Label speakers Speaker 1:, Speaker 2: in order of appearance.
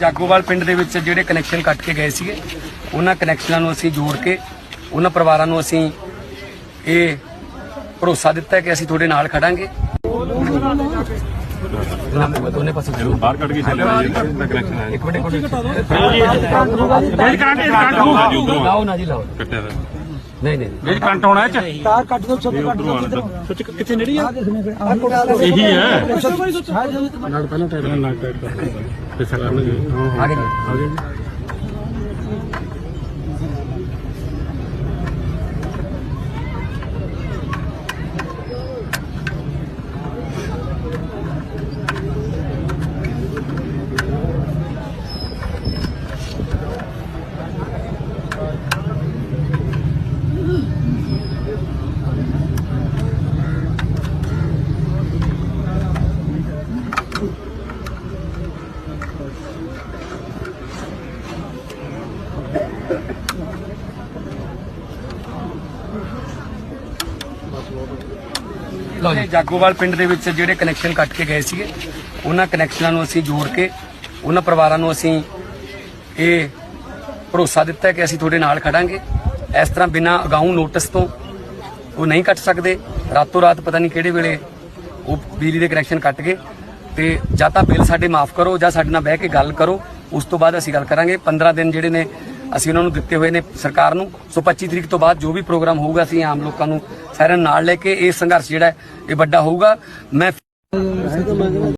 Speaker 1: ਜਾਗੋਵਾਲ ਪਿੰਡ ਦੇ ਵਿੱਚ ਜਿਹੜੇ ਕਨੈਕਸ਼ਨ ਕੱਟ ਕੇ ਗਏ ਸੀਗੇ ਉਹਨਾਂ ਕਨੈਕਸ਼ਨਾਂ ਨੂੰ ਅਸੀਂ ਜੋੜ ਕੇ ਉਹਨਾਂ ਪਰਿਵਾਰਾਂ ਨੂੰ ਅਸੀਂ ਇਹ ਭਰੋਸਾ ਦਿੱਤਾ ਹੈ ਕਿ ਅਸੀਂ ਤੁਹਾਡੇ ਨਾਲ ਖੜਾਂਗੇ। ਦੋਨੇ ਪਾਸੇ ਜ਼ਰੂਰ
Speaker 2: ਬਾਹਰ ਕੱਢ ਕੇ ਚੱਲੇ ਨੇ ਜੀ ਕਨੈਕਸ਼ਨ ਹੈ।
Speaker 1: ਇੱਕ ਮਿੰਟ ਇੱਕ ਮਿੰਟ। ਲਾਓ ਨਾ ਜੀ ਲਾਓ।
Speaker 2: ਕੱਟਿਆ
Speaker 1: ਨਹੀਂ ਨਹੀਂ
Speaker 2: ਇਹ ਕਰੰਟ ਆਉਣਾ ਚ
Speaker 3: ਤਾਰ ਕੱਟ ਦੋ ਸਭ ਕੱਟ ਦੋ
Speaker 2: ਸੱਚ ਕਿੱਥੇ ਨੇੜੀ ਆ
Speaker 3: ਇਹੀ
Speaker 2: ਇਹੀ ਹੈ
Speaker 3: ਨਾਲ ਪਹਿਲਾਂ ਟਾਈਟ ਨਾਲ ਕਰ ਤੇ ਸਰਕਾਰ
Speaker 1: ਆਗੇ ਜੀ ਲਓ ਜੀ, ਜਾਗੋਵਾਲ ਪਿੰਡ ਦੇ ਵਿੱਚ ਜਿਹੜੇ ਕਨੈਕਸ਼ਨ ਕੱਟ ਕੇ ਗਏ ਸੀਗੇ, ਉਹਨਾਂ ਕਨੈਕਸ਼ਨਾਂ ਨੂੰ ਅਸੀਂ ਜੋੜ ਕੇ, ਉਹਨਾਂ ਪਰਿਵਾਰਾਂ ਨੂੰ ਅਸੀਂ ਇਹ ਭਰੋਸਾ ਦਿੱਤਾ ਕਿ ਅਸੀਂ ਤੁਹਾਡੇ ਨਾਲ ਖੜਾਂਗੇ। ਇਸ ਤਰ੍ਹਾਂ ਬਿਨਾਂ ਅਗਾਊਂ ਨੋਟਿਸ ਤੋਂ ਉਹ ਨਹੀਂ ਕੱਟ ਸਕਦੇ। ਰਾਤੋਂ ਰਾਤ ਪਤਾ ਨਹੀਂ ਕਿਹੜੇ ਵੇਲੇ ਉਹ ਬਿਜਲੀ ਦੇ ਕਨੈਕਸ਼ਨ ਕੱਟ ਗਏ। ਤੇ ਜਾਂ ਤਾਂ ਬਿੱਲ ਸਾਡੇ ਮਾਫ ਕਰੋ ਜਾਂ ਸਾਡੇ ਨਾਲ ਬਹਿ ਕੇ ਗੱਲ ਕਰੋ, ਉਸ ਤੋਂ ਬਾਅਦ ਅਸੀਂ ਗੱਲ ਕਰਾਂਗੇ। 15 ਦਿਨ ਜਿਹੜੇ ਨੇ ਅਸੀਂ ਉਹਨਾਂ ਨੂੰ ਦਿੱਤੇ ਹੋਏ ਨੇ ਸਰਕਾਰ ਨੂੰ। ਸੋ 25 ਤਰੀਕ ਤੋਂ ਬਾਅਦ ਜੋ ਵੀ ਪ੍ਰੋਗਰਾਮ ਹੋਊਗਾ ਅਸੀਂ ਆਮ ਲੋਕਾਂ ਨੂੰ ਸਾਰਿਆਂ ਨੂੰ ਨਾਲ ਲੈ ਕੇ ਇਹ ਸੰਘਰਸ਼ ਜਿਹੜਾ ਇਹ ਵੱਡਾ ਹੋਊਗਾ। ਮੈਂ